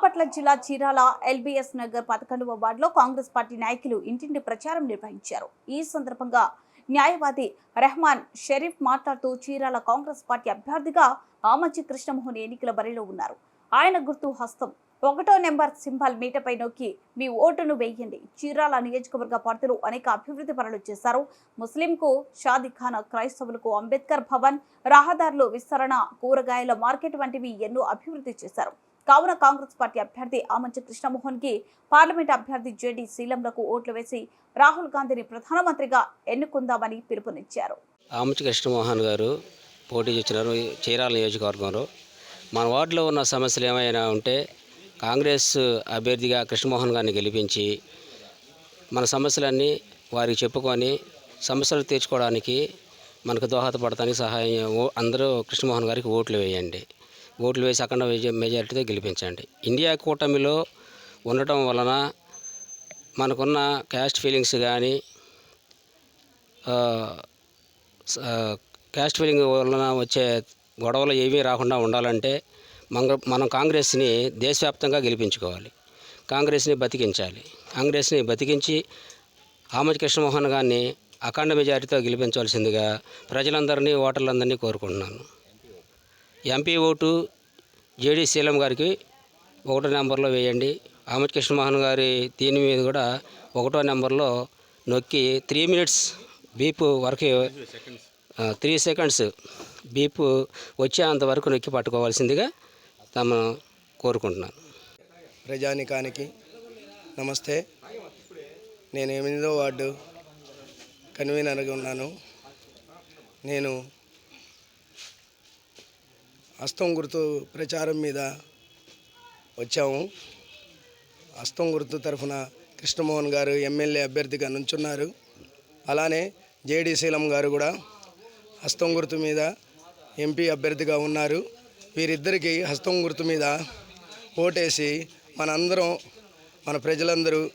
బాపట్ల జిల్లా చీరాల ఎల్బీఎస్ నగర్ పదకొండవ వార్డులో కాంగ్రెస్ పార్టీ నాయకులు ఇంటింటి ప్రచారం నిర్వహించారు. ఈ సందర్భంగా న్యాయవాది రెహమాన్ షరీఫ్ మాట్లాడుతూ చీరాల కాంగ్రెస్ పార్టీ అభ్యర్థిగా ఆమంచి కృష్ణమోహన్ ఎన్నికల బరిలో ఉన్నారు. ఆయన గుర్తు హస్తం ఒకటో నెంబర్ సింబల్ మీటపై నొక్కి మీ ఓటును వేయండి. చీరాల నియోజకవర్గ పార్టీలు అనేక అభివృద్ధి పనులు చేశారు. ముస్లింకు షాదిఖాన్ క్రైస్తవులకు అంబేద్కర్ భవన్ రహదారులు విస్తరణ కూరగాయల మార్కెట్ వంటివి ఎన్నో అభివృద్ధి చేశారు. కావున కాంగ్రెస్ పార్టీ అభ్యర్థి ఆమంచి కృష్ణమోహన్కి పార్లమెంట్ అభ్యర్థి జేడి శీలంలకు ఓట్లు వేసి రాహుల్ గాంధీని ప్రధానమంత్రిగా ఎన్నుకుందామని పిలుపునిచ్చారు. ఆమంచి కృష్ణమోహన్ గారు పోటీ చేస్తున్నారు చీరాల నియోజకవర్గంలో. మన వార్డులో ఉన్న సమస్యలు ఏమైనా ఉంటే కాంగ్రెస్ అభ్యర్థిగా కృష్ణమోహన్ గారిని గెలిపించి మన సమస్యలన్నీ వారికి చెప్పుకొని సమస్యలు తీర్చుకోవడానికి మనకు దోహదపడటానికి సహాయం అందరూ కృష్ణమోహన్ గారికి ఓట్లు వేయండి. ఓట్లు వేసి అఖండ మెజారిటీతో గెలిపించండి. ఇండియా కూటమిలో ఉండటం వలన మనకున్న క్యాస్ట్ ఫీలింగ్స్ కానీ క్యాస్ట్ ఫీలింగ్ వలన వచ్చే గొడవలు ఏమీ రాకుండా ఉండాలంటే మన మనం కాంగ్రెస్ని దేశవ్యాప్తంగా గెలిపించుకోవాలి. కాంగ్రెస్ని బతికించాలి. కాంగ్రెస్ని బతికించి ఆమజ్ కృష్ణమోహన్ గారిని అఖండ మెజారిటీతో గెలిపించవలసిందిగా ప్రజలందరినీ ఓటర్లందరినీ కోరుకుంటున్నాను. ఎంపీ ఓటు జేడీ శీలం గారికి ఒకటో నెంబర్లో వేయండి. ఆమజ్ కృష్ణమోహన్ గారి దీని మీద కూడా ఒకటో నెంబర్లో నొక్కి త్రీ మినిట్స్ బీప్ వరకు త్రీ సెకండ్స్ బీప్ వచ్చేంత వరకు నొక్కి పట్టుకోవాల్సిందిగా తమ కోరుకుంటున్నాను. ప్రజానికానికి నమస్తే. నేను ఎనిమిదో వార్డు కన్వీనర్గా ఉన్నాను. నేను హస్తం గుర్తు ప్రచారం మీద వచ్చాము. హస్తం గుర్తు తరఫున కృష్ణమోహన్ గారు ఎమ్మెల్యే అభ్యర్థిగా నుంచున్నారు. అలానే జేడి శీలం గారు కూడా హస్తం గుర్తు మీద ఎంపీ అభ్యర్థిగా ఉన్నారు. వీరిద్దరికీ హస్తం గుర్తు మీద ఓటేసి మనందరం మన ప్రజలందరూ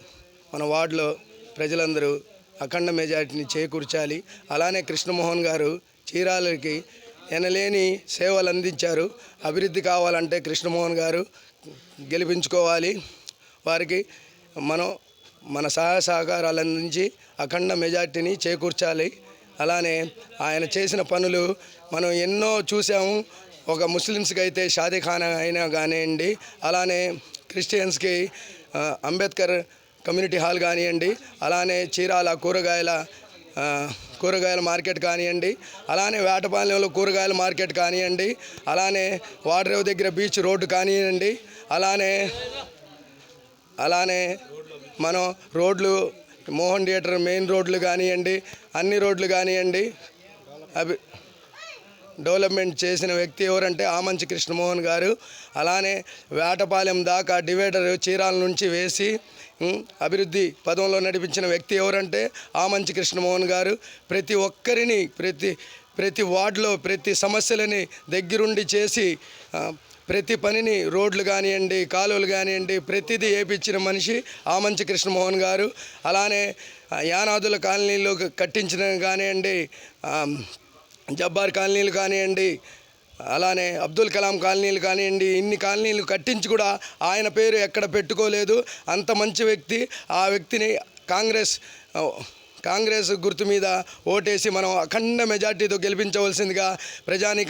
మన వార్డులో ప్రజలందరూ అఖండ మెజారిటీని చేకూర్చాలి. అలానే కృష్ణమోహన్ గారు చీరాలకి ఎనలేని సేవలు అందించారు. అభివృద్ధి కావాలంటే కృష్ణమోహన్ గారు గెలిపించుకోవాలి. వారికి మనం మన సహాయ సహకారాలు అందించి అఖండ మెజార్టీని చేకూర్చాలి. అలానే ఆయన చేసిన పనులు మనం ఎన్నో చూసాము ఒక ముస్లిమ్స్కి అయితే షాదీఖానా అయినా కానివ్వండి అలానే క్రిస్టియన్స్కి అంబేద్కర్ కమ్యూనిటీ హాల్ కానివ్వండి అలానే చీరాల కూరగాయల కూరగాయల మార్కెట్ కానివ్వండి అలానే వేటపాలెంలో కూరగాయల మార్కెట్ కానివ్వండి అలానే వాడరేవు దగ్గర బీచ్ రోడ్డు కానివ్వండి అలానే అలానే మనం రోడ్లు మోహన్ థియేటర్ మెయిన్ రోడ్లు కానివ్వండి అన్ని రోడ్లు కానివ్వండి అవి డెవలప్మెంట్ చేసిన వ్యక్తి ఎవరంటే ఆమంచి కృష్ణమోహన్ గారు. అలానే వేటపాలెం దాకా డివైడర్ చీరాల నుంచి వేసి అభివృద్ధి పదంలో నడిపించిన వ్యక్తి ఎవరంటే ఆమంచి కృష్ణమోహన్ గారు. ప్రతి ఒక్కరిని ప్రతి ప్రతి వార్డులో ప్రతి సమస్యలని దగ్గరుండి చేసి ప్రతి పనిని రోడ్లు కానివ్వండి కాలువలు కానివ్వండి ప్రతిదీ వేపించిన మనిషి ఆమంచి కృష్ణమోహన్ గారు. అలానే యానాదుల కాలనీలో కట్టించిన కానివ్వండి జబ్బార్ కాలనీలు కానివ్వండి అలానే అబ్దుల్ కలాం కాలనీలు కానివ్వండి ఇన్ని కాలనీలు కట్టించి కూడా ఆయన పేరు ఎక్కడ పెట్టుకోలేదు. అంత మంచి వ్యక్తి. ఆ వ్యక్తిని కాంగ్రెస్ కాంగ్రెస్ గుర్తు మీద ఓటేసి మనం అఖండ మెజార్టీతో గెలిపించవలసిందిగా ప్రజానికి